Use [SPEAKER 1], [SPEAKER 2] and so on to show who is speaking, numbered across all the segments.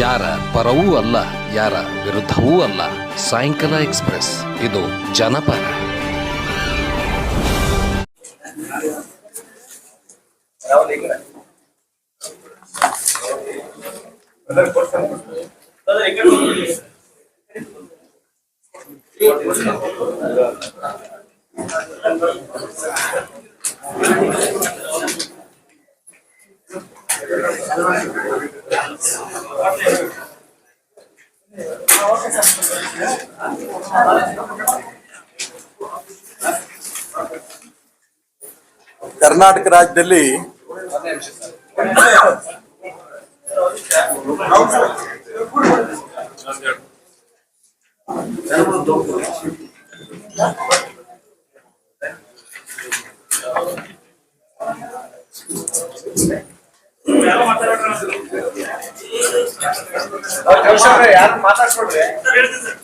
[SPEAKER 1] ಯಾರ ಪರವೂ ಅಲ್ಲ ಯಾರ ವಿರುದ್ಧವೂ ಅಲ್ಲ. ಸಾಯಂಕಾಲ ಎಕ್ಸ್ಪ್ರೆಸ್ ಇದು ಜನಪರ.
[SPEAKER 2] ಕರ್ನಾಟಕ ರಾಜ್ಯದಲ್ಲಿ ಅಣ್ಣ, ಬಿಡಿ,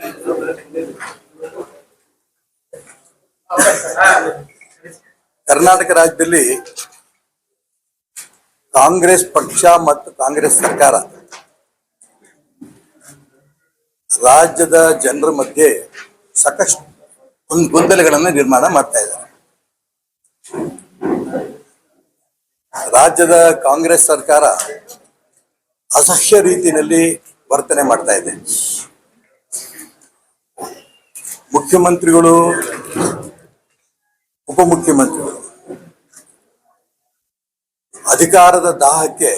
[SPEAKER 2] ಕರ್ನಾಟಕ ರಾಜ್ಯದಲ್ಲಿ ಕಾಂಗ್ರೆಸ್ ಪಕ್ಷ ಮತ್ತು ಕಾಂಗ್ರೆಸ್ ಸರ್ಕಾರ ರಾಜ್ಯದ ಜನರ ಮಧ್ಯೆ ಸಾಕಷ್ಟು ಗೊಂದಲಗಳನ್ನ ನಿರ್ಮಾಣ ಮಾಡ್ತಾ ಇದ್ದಾರೆ. ರಾಜ್ಯದ ಕಾಂಗ್ರೆಸ್ ಸರ್ಕಾರ ಅಸಹ್ಯ ರೀತಿಯಲ್ಲಿ ವರ್ತನೆ ಮಾಡ್ತಾ ಇದೆ. ಮುಖ್ಯಮಂತ್ರಿಗಳು ಉಪಮುಖ್ಯಮಂತ್ರಿಗಳು ಅಧಿಕಾರದ ದಾಹಕ್ಕೆ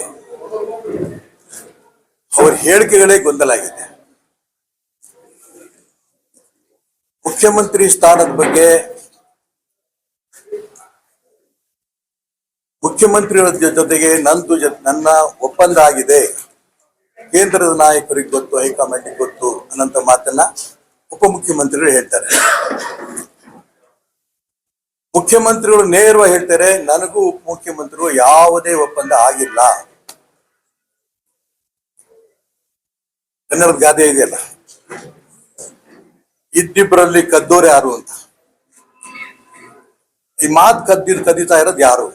[SPEAKER 2] ಅವರ ಹೇಳಿಕೆಗಳೇ ಗೊಂದಲ ಆಗಿದೆ ಮುಖ್ಯಮಂತ್ರಿ ಸ್ಥಾನದ ಬಗ್ಗೆ ಮುಖ್ಯಮಂತ್ರಿಗಳ ಜೊತೆಗೆ ನಂದು ನನ್ನ ಒಪ್ಪಂದ ಆಗಿದೆ. ಕೇಂದ್ರದ ನಾಯಕರಿಗೆ ಗೊತ್ತು, ಹೈಕಮಾಂಡಿಗೆ ಗೊತ್ತು ಅನ್ನಂತ ಮಾತನ್ನ ಉಪಮುಖ್ಯಮಂತ್ರಿಗಳು ಹೇಳ್ತಾರೆ. ಮುಖ್ಯಮಂತ್ರಿಗಳು ನೇರವಾಗಿ ಹೇಳ್ತಾರೆ, ನನಗೂ ಉಪಮುಖ್ಯಮಂತ್ರಿಗಳು ಯಾವುದೇ ಒಪ್ಪಂದ ಆಗಿಲ್ಲ. ಕನ್ನಡದ ಗಾದೆ ಇದೆಯಲ್ಲ? ಇದ್ದಿಬ್ಬರಲ್ಲಿ ಕದ್ದೋರು ಯಾರು ಅಂತ? ಈ ಮಾತು ಕದ್ದಿದ್ ಕದೀತಾ ಇರೋದು ಯಾರು?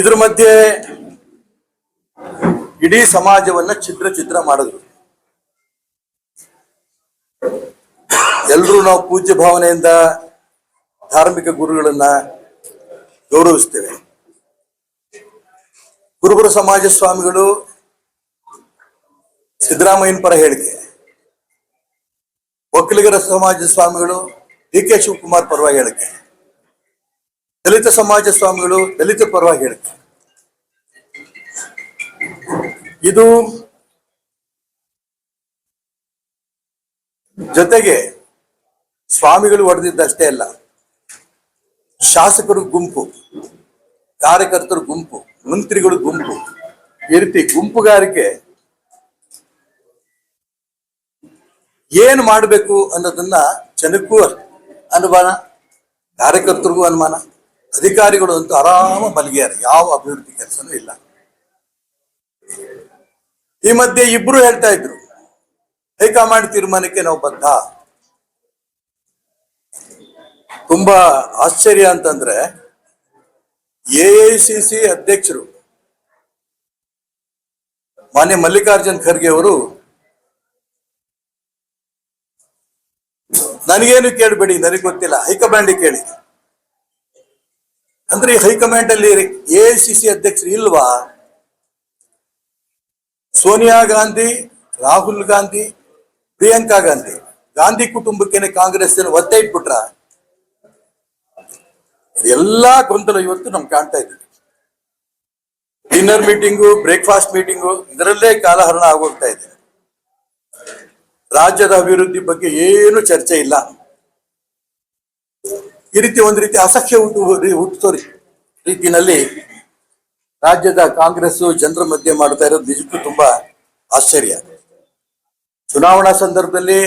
[SPEAKER 2] ಇದ್ರ ಮಧ್ಯೆ ಇಡೀ ಸಮಾಜವನ್ನ ಚಿತ್ರ ಚಿತ್ರ ಮಾಡಿದ್ರು. ಎಲ್ಲರೂ ನಾವು ಪೂಜ್ಯ ಭಾವನೆಯಿಂದ ಧಾರ್ಮಿಕ ಗುರುಗಳನ್ನ ಗೌರವಿಸ್ತೇವೆ. ಕುರುಬರ ಸಮಾಜ ಸ್ವಾಮಿಗಳು ಸಿದ್ದರಾಮಯ್ಯನ ಪರ ಹೇಳಿಕೆ. ಒಕ್ಕಲಿಗರ ಸಮಾಜ ಸ್ವಾಮಿಗಳು ಡಿ ಕೆ ಶಿವಕುಮಾರ್ ಪರವಾಗಿ ಹೇಳಿಕೆ. ದಲಿತ ಸಮಾಜ ಸ್ವಾಮಿಗಳು ದಲಿತ ಪರವಾಗಿ ಹೇಳಿಕೆ. ಇದು ಜೊತೆಗೆ ಸ್ವಾಮಿಗಳು ಹೊಡೆದಿದ್ದಷ್ಟೇ ಅಲ್ಲ, ಶಾಸಕರು ಗುಂಪು, ಕಾರ್ಯಕರ್ತರು ಗುಂಪು, ಮಂತ್ರಿಗಳು ಗುಂಪು, ಈ ರೀತಿ ಗುಂಪುಗಾರಿಕೆ ಏನ್ ಮಾಡಬೇಕು ಅನ್ನೋದನ್ನ ಜನಕ್ಕೂ ಅನುಮಾನ, ಕಾರ್ಯಕರ್ತರಿಗೂ ಅನುಮಾನ, ಅಧಿಕಾರಿಗಳು ಅಂತೂ ಆರಾಮ ಮಲಗಿಯಾರ ಯಾವ ಅಭಿವೃದ್ಧಿ ಕೆಲಸನೂ ಇಲ್ಲ. ಈ ಮಧ್ಯೆ ಇಬ್ರು ಹೇಳ್ತಾ ಇದ್ರು ಹೈಕಮಾಂಡ್ ತೀರ್ಮಾನಕ್ಕೆ ನಾವು ಬದ್ಧ ತುಂಬಾ ಆಶ್ಚರ್ಯ ಅಂತಂದ್ರೆ ಎಐಸಿಸಿ ಅಧ್ಯಕ್ಷರು ಮಾನ್ಯ ಮಲ್ಲಿಕಾರ್ಜುನ್ ಖರ್ಗೆ ಅವರು, ನನಗೇನು ಕೇಳಬೇಡಿ, ನನಗೆ ಗೊತ್ತಿಲ್ಲ, ಹೈಕಮಾಂಡ್ ಕೇಳಿ ಅಂದ್ರೆ ಈ ಹೈಕಮಾಂಡ್ ಅಲ್ಲಿ ಎಐಸಿಸಿ ಅಧ್ಯಕ್ಷರು ಇಲ್ವಾ? ಸೋನಿಯಾ ಗಾಂಧಿ ರಾಹುಲ್ ಗಾಂಧಿ ಪ್ರಿಯಾಂಕಾ ಗಾಂಧಿ ಗಾಂಧಿ ಕುಟುಂಬಕ್ಕೇನೆ ಕಾಂಗ್ರೆಸ್ ಒತ್ತೆ ಇಟ್ಬಿಟ್ರ ಎಲ್ಲಾ ಗೊಂದಲ ಇವತ್ತು ನಮ್ಗೆ ಕಾಣ್ತಾ ಇದ್ದೀವಿ ಡಿನ್ನರ್ ಮೀಟಿಂಗು ಬ್ರೇಕ್ಫಾಸ್ಟ್ ಮೀಟಿಂಗು ಇದರಲ್ಲೇ ಕಾಲಹರಣ ಆಗೋಗ್ತಾ ಇದೆ ರಾಜ್ಯದ ಅಭಿವೃದ್ಧಿ ಬಗ್ಗೆ ಏನು ಚರ್ಚೆ ಇಲ್ಲ ಈ ರೀತಿ ಒಂದು ರೀತಿ ಅಸಖ್ಯ ಹುಟ್ಟು ಹುಟ್ಟಿಸೋ ರೀತಿಯಲ್ಲಿ ರಾಜ್ಯದ ಕಾಂಗ್ರೆಸ್ ಜನರ ಮಧ್ಯೆ ಮಾಡ್ತಾ ಇರೋದು ನಿಜಕ್ಕೂ ತುಂಬಾ ಆಶ್ಚರ್ಯ. ಚುನಾವಣಾ ಸಂದರ್ಭದಲ್ಲಿ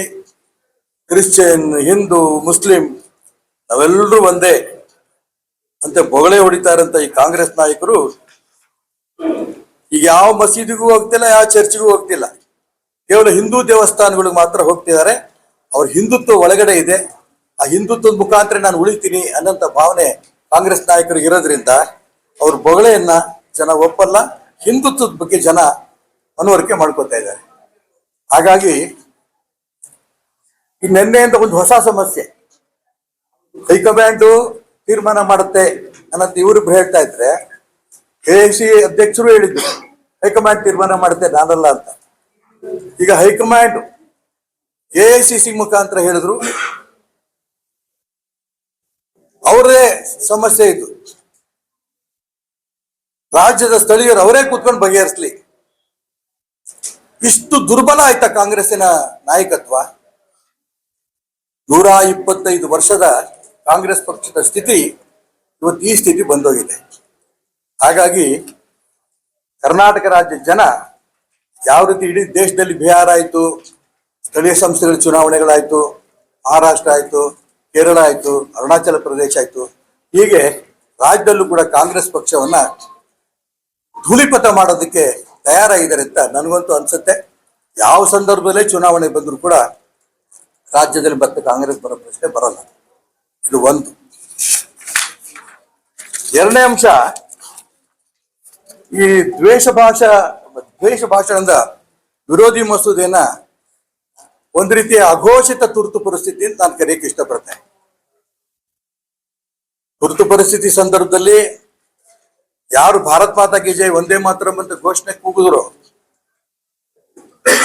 [SPEAKER 2] ಕ್ರಿಶ್ಚಿಯನ್, ಹಿಂದೂ, ಮುಸ್ಲಿಂ ನಾವೆಲ್ಲರೂ ಒಂದೇ ಅಂತ ಬೊಗಳೆ ಹೊಡಿತಾ ಈ ಕಾಂಗ್ರೆಸ್ ನಾಯಕರು. ಈಗ ಯಾವ ಮಸೀದಿಗೂ ಹೋಗ್ತಿಲ್ಲ, ಯಾವ ಚರ್ಚ್ಗೂ ಹೋಗ್ತಿಲ್ಲ. ಕೇವಲ ಹಿಂದೂ ದೇವಸ್ಥಾನಗಳಿಗೆ ಮಾತ್ರ ಹೋಗ್ತಿದ್ದಾರೆ. ಅವ್ರ ಹಿಂದುತ್ವ ಒಳಗಡೆ ಇದೆ. ಆ ಹಿಂದುತ್ವದ ಮುಖಾಂತರ ನಾನು ಉಳಿತೀನಿ ಅನ್ನೋಂಥ ಭಾವನೆ ಕಾಂಗ್ರೆಸ್ ನಾಯಕರಿಗೆ ಇರೋದ್ರಿಂದ ಅವ್ರ ಬೊಗಳೆಯನ್ನ ಜನ ಒಪ್ಪಲ್ಲ, ಹಿಂದುತ್ವದ ಬಗ್ಗೆ ಜನ ಮನವರಿಕೆ ಮಾಡ್ಕೋತಾ ಇದ್ದಾರೆ. ಹಾಗಾಗಿ, ಈ ಅಂತ ಒಂದು ಹೊಸ ಸಮಸ್ಯೆ. ಹೈಕಮಾಂಡ್ ತೀರ್ಮಾನ ಮಾಡುತ್ತೆ ಅನ್ನೋದು ಇವರು ಹೇಳ್ತಾ ಇದ್ರೆ, ಎ ಸಿ ಅಧ್ಯಕ್ಷರು ಹೇಳಿದ್ರು, ಹೈಕಮಾಂಡ್ ತೀರ್ಮಾನ ಮಾಡುತ್ತೆ, ನಾನಲ್ಲ ಅಂತ. ಈಗ ಹೈಕಮಾಂಡ್ ಎ ಸಿ ಸಿ ಮುಖಾಂತರ ಹೇಳಿದ್ರು ಅವರೇ ಸಮಸ್ಯೆ ಇದು. ರಾಜ್ಯದ ಸ್ಥಳೀಯರು ಅವರೇ ಕೂತ್ಕೊಂಡು ಬಗೆಹರಿಸ್ಲಿ. ಇಷ್ಟು ದುರ್ಬಲ ಆಯ್ತಾ ಕಾಂಗ್ರೆಸ್ಸಿನ ನಾಯಕತ್ವ. ನೂರ ಇಪ್ಪತ್ತೈದು ವರ್ಷದ ಕಾಂಗ್ರೆಸ್ ಪಕ್ಷದ ಸ್ಥಿತಿ ಇವತ್ತು ಈ ಸ್ಥಿತಿ ಬಂದೋಗಿದೆ. ಹಾಗಾಗಿ ಕರ್ನಾಟಕ ರಾಜ್ಯದ ಜನ ಯಾವ ರೀತಿ ಇಡೀ ದೇಶದಲ್ಲಿ ಬಿಹಾರ ಆಯ್ತು, ಸ್ಥಳೀಯ ಸಂಸ್ಥೆಗಳ ಚುನಾವಣೆಗಳಾಯ್ತು, ಮಹಾರಾಷ್ಟ್ರ ಆಯ್ತು, ಕೇರಳ ಆಯ್ತು, ಅರುಣಾಚಲ ಪ್ರದೇಶ ಆಯ್ತು, ಹೀಗೆ ರಾಜ್ಯದಲ್ಲೂ ಕೂಡ ಕಾಂಗ್ರೆಸ್ ಪಕ್ಷವನ್ನ ಧೂಳಿಪಥ ಮಾಡೋದಕ್ಕೆ ತಯಾರಾಗಿದ್ದಾರೆ ಅಂತ ನನಗಂತೂ ಅನ್ಸುತ್ತೆ. ಯಾವ ಸಂದರ್ಭದಲ್ಲೇ ಚುನಾವಣೆ ಬಂದರೂ ಕೂಡ ರಾಜ್ಯದಲ್ಲಿ ಮತ್ತೆ ಕಾಂಗ್ರೆಸ್ ಬರೋ ಪ್ರಶ್ನೆ ಬರಲ್ಲ. ಇದು ಒಂದು. ಎರಡನೇ ಅಂಶ, ಈ ದ್ವೇಷ ಭಾಷಾ, ದ್ವೇಷ ಭಾಷಣದ ವಿರೋಧಿ ಮಸೂದೆನ ಒಂದು ರೀತಿಯ ಅಘೋಷಿತ ತುರ್ತು ಪರಿಸ್ಥಿತಿ ಅಂತ ನಾನು ಕರೆಯಕ್ಕೆ ಇಷ್ಟಪಡ್ತೇನೆ. ತುರ್ತು ಪರಿಸ್ಥಿತಿ ಸಂದರ್ಭದಲ್ಲಿ ಯಾರು ಭಾರತ್ ಮಾತಾ ಕಿ ಜೈ ಒಂದೇ ಮಾತ್ರ ಅಂತ ಘೋಷಣೆ ಕೂಗಿದ್ರು.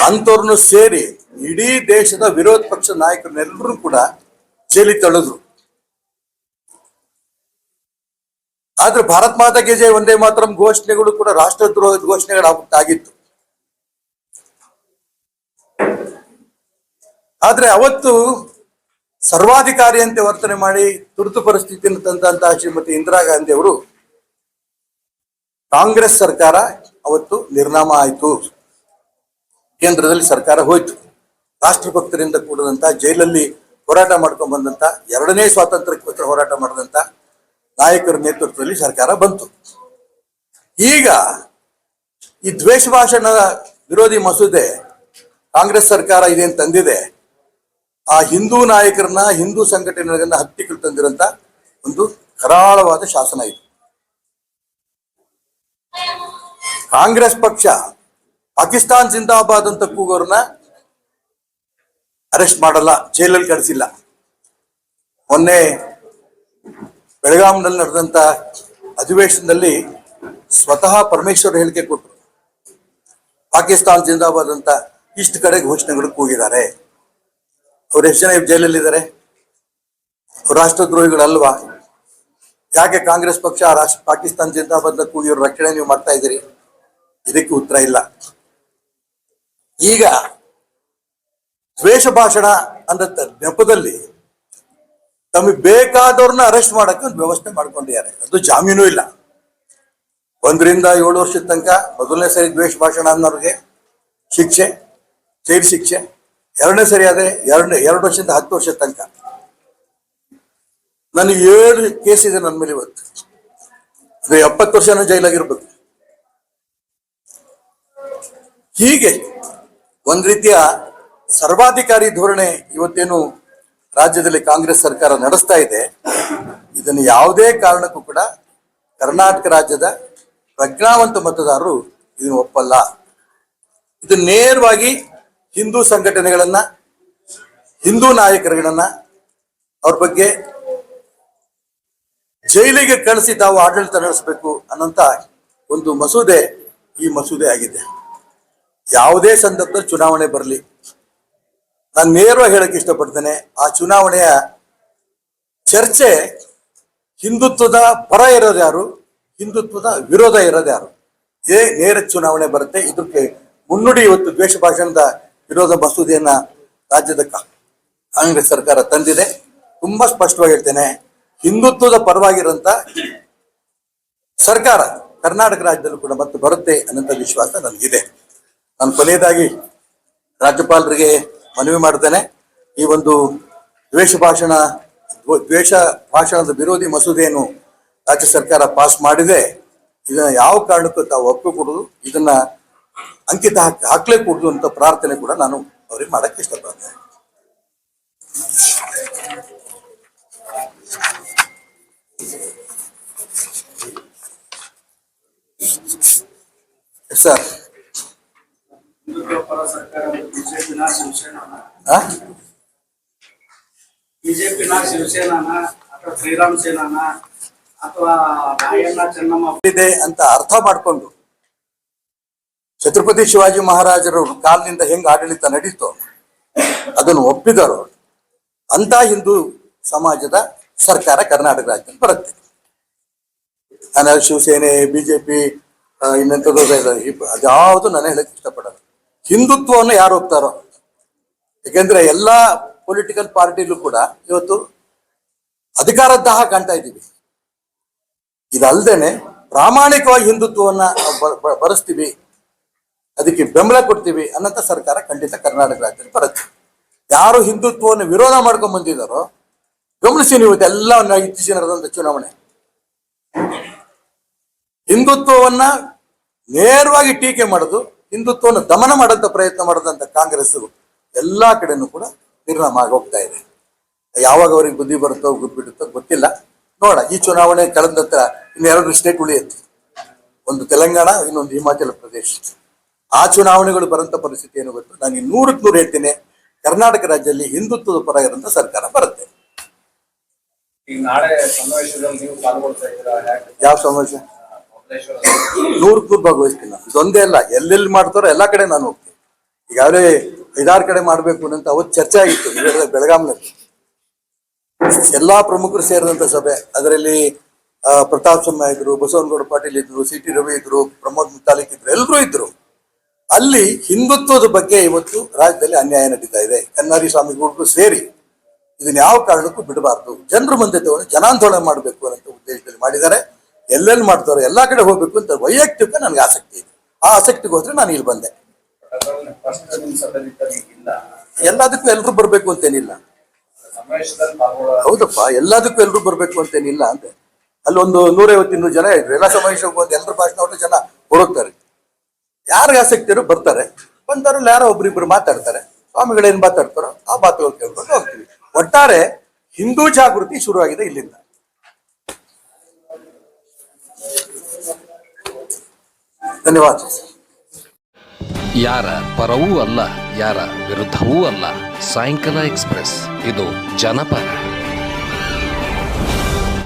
[SPEAKER 2] ಅಂತವ್ರನ್ನು ಸೇರಿ ಇಡೀ ದೇಶದ ವಿರೋಧ ಪಕ್ಷ ನಾಯಕರನ್ನೆಲ್ಲರೂ ಕೂಡ ಜೈಲಿ ತಳೆದ್ರು ಆದ್ರೆ ಭಾರತ್ ಮಾತಾ ಕಿ ಜೈ ಒಂದೇ ಮಾತ್ರ ಘೋಷಣೆಗಳು ಕೂಡ ರಾಷ್ಟ್ರದ್ರೋಹದ ಘೋಷಣೆಗಳಾಗಿತ್ತು ಆದ್ರೆ ಅವತ್ತು ಸರ್ವಾಧಿಕಾರಿಯಂತೆ ವರ್ತನೆ ಮಾಡಿ ತುರ್ತು ಪರಿಸ್ಥಿತಿಯನ್ನು ತಂದಂತಹ ಶ್ರೀಮತಿ ಇಂದಿರಾ ಗಾಂಧಿ ಅವರು ಕಾಂಗ್ರೆಸ್ ಸರ್ಕಾರ ಅವತ್ತು ನಿರ್ನಾಮ ಆಯಿತು. ಕೇಂದ್ರದಲ್ಲಿ ಸರ್ಕಾರ ಹೋಯ್ತು. ರಾಷ್ಟ್ರಭಕ್ತರಿಂದ ಕೂಡಿದಂತ ಜೈಲಲ್ಲಿ ಹೋರಾಟ ಮಾಡ್ಕೊಂಡು ಬಂದಂಥ ಎರಡನೇ ಸ್ವಾತಂತ್ರ್ಯಕ್ಕೋಸ್ಕರ ಹೋರಾಟ ಮಾಡಿದಂತ ನಾಯಕರ ನೇತೃತ್ವದಲ್ಲಿ ಸರ್ಕಾರ ಬಂತು. ಈಗ ಈ ದ್ವೇಷ ಭಾಷಣದ ವಿರೋಧಿ ಮಸೂದೆ ಕಾಂಗ್ರೆಸ್ ಸರ್ಕಾರ ಇದೇನು ತಂದಿದೆ ಆ ಹಿಂದೂ ನಾಯಕರನ್ನ, ಹಿಂದೂ ಸಂಘಟನೆಗಳನ್ನ ಹತ್ತಿಕ್ಕಲು ತಂದಿರಂತ ಒಂದು ಕರಾಳವಾದ ಶಾಸನ ಇದು. ಕಾಂಗ್ರೆಸ್ ಪಕ್ಷ ಪಾಕಿಸ್ತಾನ್ ಜಿಂದಾಬಾದ್ ಅಂತ ಕೂಗೋರ್ನ ಅರೆಸ್ಟ್ ಮಾಡಲ್ಲ, ಜೈಲಲ್ಲಿ ಕಳಿಸಿಲ್ಲ. ಮೊನ್ನೆ ಬೆಳಗಾಂನಲ್ಲಿ ನಡೆದಂತ ಅಧಿವೇಶನದಲ್ಲಿ ಸ್ವತಃ ಪರಮೇಶ್ವರ್ ಹೇಳಿಕೆ ಕೊಟ್ಟರು ಪಾಕಿಸ್ತಾನ್ ಜಿಂದಾಬಾದ್ ಅಂತ ಇಷ್ಟು ಕಡೆ ಘೋಷಣೆಗಳು ಕೂಗಿದ್ದಾರೆ. ಅವ್ರು ಎಷ್ಟು ಜನ ಜೈಲಲ್ಲಿದ್ದಾರೆ? ರಾಷ್ಟ್ರದ್ರೋಹಿಗಳಲ್ವಾ? ಯಾಕೆ ಕಾಂಗ್ರೆಸ್ ಪಕ್ಷ, ರಾಷ್ಟ್ರ, ಪಾಕಿಸ್ತಾನ ಜಿಂದಾಬಾದ್ ಕೂಗಿ ಅವ್ರ ರಕ್ಷಣೆ ನೀವು ಮಾಡ್ತಾ ಇದ್ದೀರಿ? ಇದಕ್ಕೆ ಉತ್ತರ ಇಲ್ಲ. ಈಗ ದ್ವೇಷ ಭಾಷಣ ಅಂದ ನೆಪದಲ್ಲಿ ತಮಗೆ ಬೇಕಾದವ್ರನ್ನ ಅರೆಸ್ಟ್ ಮಾಡಕ್ಕೆ ಒಂದು ವ್ಯವಸ್ಥೆ ಮಾಡ್ಕೊಂಡಿದ್ದಾರೆ. ಅದು ಜಾಮೀನು ಇಲ್ಲ. ಒಂದರಿಂದ ಏಳು ವರ್ಷದ ತನಕ ಮೊದಲನೇ ಸರಿ ದ್ವೇಷ ಭಾಷಣ ಅನ್ನೋರಿಗೆ ಶಿಕ್ಷೆ ಜೈಲು ಶಿಕ್ಷೆ. ಎರಡನೇ ಸರಿ ಆದರೆ ಎರಡು ಎರಡು ವರ್ಷದಿಂದ ಹತ್ತು ವರ್ಷದ ತನಕ. ನನಗೆ ಏಳು ಕೇಸ್ ಇದೆ ನನ್ನ ಮೇಲೆ ಇವತ್ತು. ಅದು ಎಪ್ಪತ್ತು ವರ್ಷನ ಜೈಲಾಗಿರ್ಬೇಕು. ಹೀಗೆ ಒಂದ್ ರೀತಿಯ ಸರ್ವಾಧಿಕಾರಿ ಧೋರಣೆ ಇವತ್ತೇನು ರಾಜ್ಯದಲ್ಲಿ ಕಾಂಗ್ರೆಸ್ ಸರ್ಕಾರ ನಡೆಸ್ತಾ ಇದೆ, ಇದನ್ನು ಯಾವುದೇ ಕಾರಣಕ್ಕೂ ಕೂಡ ಕರ್ನಾಟಕ ರಾಜ್ಯದ ಪ್ರಜ್ಞಾವಂತ ಮತದಾರರು ಇದನ್ನು ಒಪ್ಪಲ್ಲ. ಇದು ನೇರವಾಗಿ ಹಿಂದೂ ಸಂಘಟನೆಗಳನ್ನ, ಹಿಂದೂ ನಾಯಕರುಗಳನ್ನ ಅವ್ರ ಬಗ್ಗೆ ಜೈಲಿಗೆ ಕಳಿಸಿ ತಾವು ಆಡಳಿತ ನಡೆಸಬೇಕು ಅನ್ನಂತ ಒಂದು ಮಸೂದೆ ಈ ಮಸೂದೆ ಆಗಿದೆ. ಯಾವುದೇ ಸಂದರ್ಭದಲ್ಲಿ ಚುನಾವಣೆ ಬರಲಿ. ನಾನು ನೇರವಾಗಿ ಹೇಳಕ್ಕೆ ಇಷ್ಟಪಡ್ತೇನೆ, ಆ ಚುನಾವಣೆಯ ಚರ್ಚೆ ಹಿಂದುತ್ವದ ಪರ ಇರೋದು ಯಾರು? ಹಿಂದುತ್ವದ ವಿರೋಧ ಇರೋದು ಯಾರು? ಏ, ನೇರ ಚುನಾವಣೆ ಬರುತ್ತೆ, ಇದಕ್ಕೆ ಮುನ್ನುಡಿ ಇವತ್ತು ದ್ವೇಷ ಭಾಷಣದ ವಿರೋಧ ಮಸೂದೆಯನ್ನ ರಾಜ್ಯದ ಕಾಂಗ್ರೆಸ್ ಸರ್ಕಾರ ತಂದಿದೆ. ತುಂಬಾ ಸ್ಪಷ್ಟವಾಗಿ ಹೇಳ್ತೇನೆ ಹಿಂದುತ್ವದ ಪರವಾಗಿರುವಂತ ಸರ್ಕಾರ ಕರ್ನಾಟಕ ರಾಜ್ಯದಲ್ಲೂ ಕೂಡ ಮತ್ತೆ ಬರುತ್ತೆ ಅನ್ನೋಂಥ ವಿಶ್ವಾಸ ನನಗಿದೆ. ನಾನು ಕೊನೆಯದಾಗಿ ರಾಜ್ಯಪಾಲರಿಗೆ ಮನವಿ ಮಾಡ್ತೇನೆ. ಈ ಒಂದು ದ್ವೇಷ ಭಾಷಣ ದ್ವೇಷ ಭಾಷಣದ ವಿರೋಧಿ ಮಸೂದೆಯನ್ನು ರಾಜ್ಯ ಸರ್ಕಾರ ಪಾಸ್ ಮಾಡಿದೆ. ಇದನ್ನ ಯಾವ ಕಾರಣಕ್ಕೂ ತಾವು ಒಪ್ಪಿಕೊಡುದು ಇದನ್ನ ಅಂಕಿತ ಹಾಕಿ ಹಾಕ್ಲೇ ಕೊಡುದು ಅಂತ ಪ್ರಾರ್ಥನೆ ಕೂಡ ನಾನು ಅವ್ರಿಗೆ ಮಾಡಕ್ಕೆ ಇಷ್ಟಪಡ್ತೇನೆ. ಸರ್ ಆ?
[SPEAKER 3] ಬಿಜೆಪಿನ ಶಿವಸೇನಾನ ಅಥವಾ ಶ್ರೀರಾಮ್ ಸೇನಾನ ಅಥವಾ ರಾಯಣ್ಣ ಚೆನ್ನಮ್ಮ
[SPEAKER 2] ಇದೆ ಅಂತ ಅರ್ಥ ಮಾಡ್ಕೊಂಡು ಛತ್ರಪತಿ ಶಿವಾಜಿ ಮಹಾರಾಜರು ಕಾಲದಿಂದ ಹೆಂಗ್ ಆಡಳಿತ ನಡೀತೋ ಅದನ್ನು ಒಪ್ಪಿದರು ಅಂತ ಹಿಂದೂ ಸಮಾಜದ ಸರ್ಕಾರ ಕರ್ನಾಟಕ ರಾಜ್ಯ ಬರುತ್ತೆ. ನಾನು ಶಿವಸೇನೆ ಬಿಜೆಪಿ ಇನ್ನೆಂಥದ್ದು ಅದ್ಯಾವುದು ನಾನು ಹೇಳಕ್ ಇಷ್ಟಪಡಲ್ಲ. ಹಿಂದುತ್ವವನ್ನು ಯಾರು ಒಪ್ತಾರೋ? ಯಾಕೆಂದ್ರೆ ಎಲ್ಲಾ ಪೊಲಿಟಿಕಲ್ ಪಾರ್ಟಿಲೂ ಕೂಡ ಇವತ್ತು ಅಧಿಕಾರದ ದಾಹ ಕಾಣ್ತಾ ಇದ್ದೀವಿ. ಇದಲ್ದೇನೆ ಪ್ರಾಮಾಣಿಕವಾಗಿ ಹಿಂದುತ್ವವನ್ನ ಬರೆಸ್ತೀವಿ, ಅದಕ್ಕೆ ಬೆಂಬಲ ಕೊಡ್ತೀವಿ ಅನ್ನಂತ ಸರ್ಕಾರ ಖಂಡಿತ ಕರ್ನಾಟಕ ರಾಜ್ಯದಲ್ಲಿ ಬರುತ್ತೆ. ಯಾರು ಹಿಂದುತ್ವವನ್ನು ವಿರೋಧ ಮಾಡ್ಕೊಂಡ್ ಬಂದಿದ್ದಾರೋ ಗಮನಿಸಿ ನೀವು ಇದೆಲ್ಲವನ್ನ ಇತ್ತೀಚೆಗೆ ನಡೆದಂತ ಚುನಾವಣೆ. ಹಿಂದುತ್ವವನ್ನ ನೇರವಾಗಿ ಟೀಕೆ ಮಾಡೋದು, ಹಿಂದುತ್ವವನ್ನು ದಮನ ಮಾಡಂತ ಪ್ರಯತ್ನ ಮಾಡದಂತ ಕಾಂಗ್ರೆಸ್ ಎಲ್ಲಾ ಕಡೆನೂ ಕೂಡ ನಿರ್ನಾಮ ಆಗೋಗ್ತಾ ಇದೆ. ಯಾವಾಗ ಅವ್ರಿಗೆ ಬುದ್ಧಿ ಬರುತ್ತೋ ಬಿಡುತ್ತೋ ಗೊತ್ತಿಲ್ಲ. ನೋಡ ಈ ಚುನಾವಣೆ ಕಳೆದ ನಂತರ ಇನ್ನೆರಡು ಸ್ಟೇಟ್ ಉಳಿಯುತ್ತೆ. ಒಂದು ತೆಲಂಗಾಣ, ಇನ್ನೊಂದು ಹಿಮಾಚಲ ಪ್ರದೇಶ. ಆ ಚುನಾವಣೆಗಳು ಬರಂತ ಪರಿಸ್ಥಿತಿ ಏನು ಗೊತ್ತು? ನಾನು ನೂರಕ್ಕೆ ನೂರು ಹೇಳ್ತೇನೆ. ಕರ್ನಾಟಕ ರಾಜ್ಯದಲ್ಲಿ ಹಿಂದುತ್ವದ ಪರ ಇರೋಂಥ ಸರ್ಕಾರ ಬರುತ್ತೆ
[SPEAKER 3] ಈಗ ನಾಳೆ ಸಮಾವೇಶದಲ್ಲಿ ನೀವು ಪಾಲ್ಗೊಳ್ತಾ ಇದ್ದೀರಾ ಯಾಕೆ
[SPEAKER 2] ಯಾವ ಸಮಾವೇಶ? ನೂರ್ಕೂರ್ ಭಾಗವಹಿಸ್ತೀನಿ ನಾನು. ಇದೊಂದೇ ಅಲ್ಲ ಎಲ್ಲೆಲ್ಲಿ ಮಾಡ್ತಾರೋ ಎಲ್ಲಾ ಕಡೆ ನಾನು ಹೋಗ್ತೀನಿ. ಈಗಾಗಲೇ ಐದಾರು ಕಡೆ ಮಾಡ್ಬೇಕು ಅಂತ ಅವತ್ತು ಚರ್ಚೆ ಆಗಿತ್ತು ಬೆಳಗಾಂನಲ್ಲಿ. ಎಲ್ಲಾ ಪ್ರಮುಖರು ಸೇರಿದಂತ ಸಭೆ ಅದರಲ್ಲಿ ಪ್ರತಾಪ್ ಸಿಂಹ ಇದ್ರು ಬಸವನಗೌಡ ಪಾಟೀಲ್ ಇದ್ರು ಸಿ ಟಿ ರವಿ ಇದ್ರು ಪ್ರಮೋದ್ ಮುತಾಲಿಕ್ ಇದ್ರು ಎಲ್ಲರೂ ಇದ್ರು. ಅಲ್ಲಿ ಹಿಂದುತ್ವದ ಬಗ್ಗೆ ಇವತ್ತು ರಾಜ್ಯದಲ್ಲಿ ಅನ್ಯಾಯ ನಡೀತಾ ಇದೆ. ಕನ್ನಾರಿ ಸ್ವಾಮಿಗಳಿಗೂ ಸೇರಿ ಇದನ್ನ ಯಾವ ಕಾರಣಕ್ಕೂ ಬಿಡಬಾರ್ದು. ಜನರ ಮುಂದೆ ತಗೊಂಡು ಜನಾಂದೋಲನ ಮಾಡಬೇಕು ಅನ್ನೋ ಉದ್ದೇಶದಲ್ಲಿ ಮಾಡಿದ್ದಾರೆ ಎಲ್ಲೆಲ್ಲಿ ಮಾಡ್ತಾರೋ ಎಲ್ಲ ಕಡೆ ಹೋಗ್ಬೇಕು ಅಂತ ವೈಯಕ್ತಿಕ ನನಗೆ ಆಸಕ್ತಿ ಇದೆ. ಆ ಆಸಕ್ತಿಗೋಸ್ಕರ ನಾನು ಇಲ್ಲಿ ಬಂದೆ. ಎಲ್ಲದಕ್ಕೂ ಎಲ್ರು ಬರ್ಬೇಕು ಅಂತೇನಿಲ್ಲ. ಹೌದಪ್ಪ, ಎಲ್ಲದಕ್ಕೂ ಎಲ್ರು ಬರ್ಬೇಕು ಅಂತೇನಿಲ್ಲ ಅಂತ. ಅಲ್ಲೊಂದು ನೂರೈವತ್ತು ಇನ್ನೂರು ಜನ ಇದ್ರು. ಎಲ್ಲ ಸಮಾವೇಶಕ್ಕೆ ಬಂದು ಎಲ್ಲರ ಭಾಷಣ ಅವ್ರ ಜನ ಹೊರಡ್ತಾರೆ ಯಾರಿಗೆ ಆಸಕ್ತಿ ಇರೋ ಬರ್ತಾರೆ. ಬಂದವ್ರಲ್ಲಿ ಯಾರೋ ಒಬ್ರಿಬ್ರು ಮಾತಾಡ್ತಾರೆ. ಸ್ವಾಮಿಗಳು ಏನ್ ಮಾತಾಡ್ತಾರೋ ಆ ಮಾತುಗಳು ಕೇಳ್ಕೊಂಡು ಹೋಗ್ತೀವಿ. ಒಟ್ಟಾರೆ ಹಿಂದೂ ಜಾಗೃತಿ ಶುರುವಾಗಿದೆ ಇಲ್ಲಿಂದ. ಧನ್ಯವಾದ.
[SPEAKER 1] ಯಾರ ಪರವೂ ಅಲ್ಲ, ಯಾರ ವಿರುದ್ಧವೂ ಅಲ್ಲ, ಸಾಯಂಕಾಲ ಎಕ್ಸ್ಪ್ರೆಸ್, ಇದು ಜನಪರ.